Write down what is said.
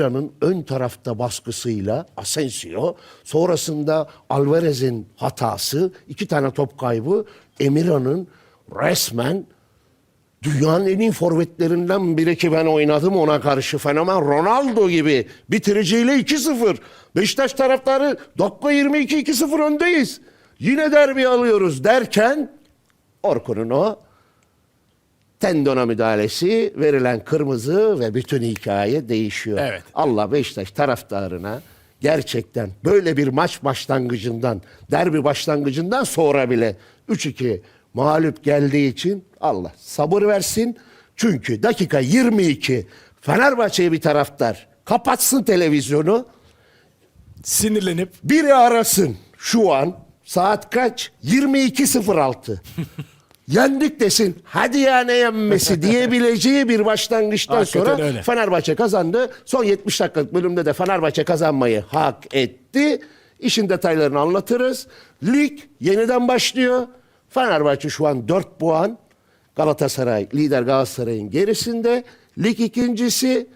Milan'ın ön tarafta baskısıyla Asensio, sonrasında Alvarez'in hatası, iki tane top kaybı, Emirhan'ın resmen dünyanın en iyi forvetlerinden biri ki ben oynadım ona karşı fenomen Ronaldo gibi bitiriciyle 2-0. Beşiktaş taraftarı dakika 22 2-0 öndeyiz. Yine derbi alıyoruz derken Orkun'un o tendona müdahalesi, verilen kırmızı ve bütün hikaye değişiyor. Evet. Allah Beşiktaş taraftarına gerçekten böyle bir maç başlangıcından, derbi başlangıcından sonra bile 3-2 mağlup geldiği için Allah sabır versin. Çünkü dakika 22 Fenerbahçe'ye bir taraftar kapatsın televizyonu. Sinirlenip Biri arasın şu an saat kaç? 22.06. Yendik desin. Hadi ya ne yenmesi diyebileceği bir başlangıçtan Hakikaten sonra öyle. Fenerbahçe kazandı. Son 70 dakikalık bölümde de Fenerbahçe kazanmayı hak etti. İşin detaylarını anlatırız. Lig yeniden başlıyor. Fenerbahçe şu an 4 puan. Galatasaray, lider Galatasaray'ın gerisinde. Lig ikincisi.